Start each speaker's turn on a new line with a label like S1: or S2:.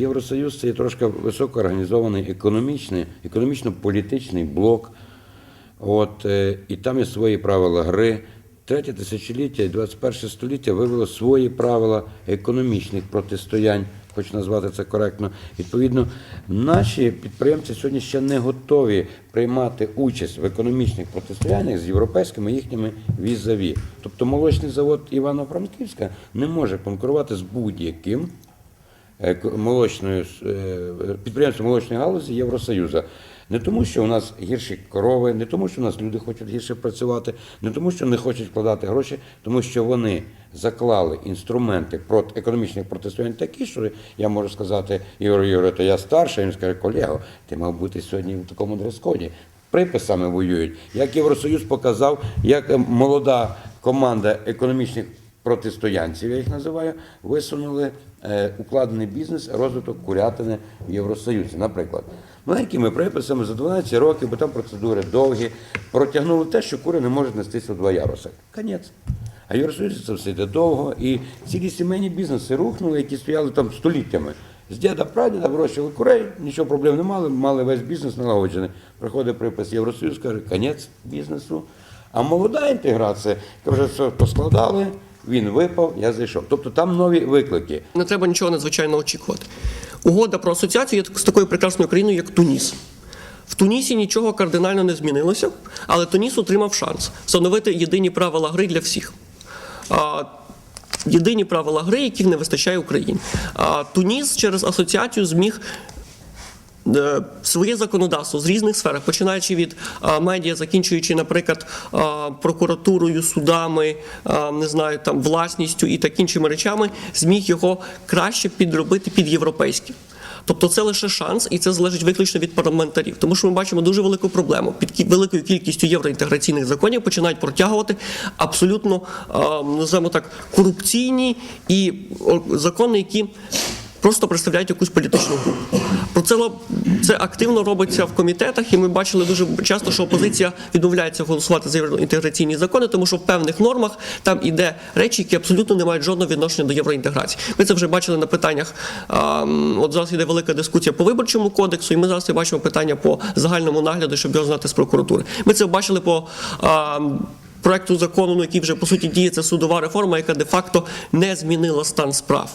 S1: Євросоюз це є трошки високоорганізований економічний, економічно-політичний блок. От, е, і там є свої правила гри. Третє тисячоліття і 21 століття вивело свої правила економічних протистоянь, хочу назвати це коректно. Відповідно, наші підприємці сьогодні ще не готові приймати участь в економічних протистояннях з європейськими їхніми візаві. Тобто молочний завод Івано-Франківська не може конкурувати з будь-яким е, молочною е, підприємством молочної галузі Євросоюзу. Не тому, що у нас гірші корови, не тому, що у нас люди хочуть гірше працювати, не тому, що не хочуть вкладати гроші, тому що вони заклали інструменти проти економічних протистоянь такі, що я можу сказати, Ігор Ігор, то я старший, він скаже, колего, ти мав бути сьогодні в такому дрес-коді. Приписами воюють. Як Євросоюз показав, як молода команда економічних протистоянців, я їх називаю, висунули е, укладений бізнес, розвиток курятини в Євросоюзі. Наприклад, маленькими приписами за 12 років, бо там процедури довгі, протягнули те, що кури не можуть нестися в два яруси. Конець. А в Євросоюзі це все йде довго, і цілі сімейні бізнеси рухнули, які стояли там століттями. З діда прадіда вирощували курей, нічого проблем не мали, мали весь бізнес налагоджений. Приходить припис Євросоюз, каже, конець бізнесу. А молода інтеграція, яка вже все поскладали, він випав, я зайшов. Тобто там нові виклики.
S2: Не треба нічого надзвичайно очікувати. Угода про асоціацію є з такою прекрасною країною, як Туніс. В Тунісі нічого кардинально не змінилося, але Туніс отримав шанс встановити єдині правила гри для всіх. Єдині правила гри, яких не вистачає Україні. Туніс через асоціацію зміг своє законодавство з різних сфер, починаючи від медіа, закінчуючи, наприклад, прокуратурою, судами, не знаю, там власністю і так іншими речами, зміг його краще підробити під європейське. Тобто це лише шанс, і це залежить виключно від парламентарів. Тому що ми бачимо дуже велику проблему. Під великою кількістю євроінтеграційних законів починають протягувати абсолютно а, називаємо так корупційні і закони, які просто представляють якусь політичну групу. Про це це активно робиться в комітетах, і ми бачили дуже часто, що опозиція відмовляється голосувати за євроінтеграційні закони, тому що в певних нормах там іде речі, які абсолютно не мають жодного відношення до євроінтеграції. Ми це вже бачили на питаннях. От зараз іде велика дискусія по виборчому кодексу, і ми зараз бачимо питання по загальному нагляду, щоб його знати з прокуратури. Ми це бачили по. Проекту закону, ну, який вже по суті діє, це судова реформа, яка де-факто не змінила стан справ.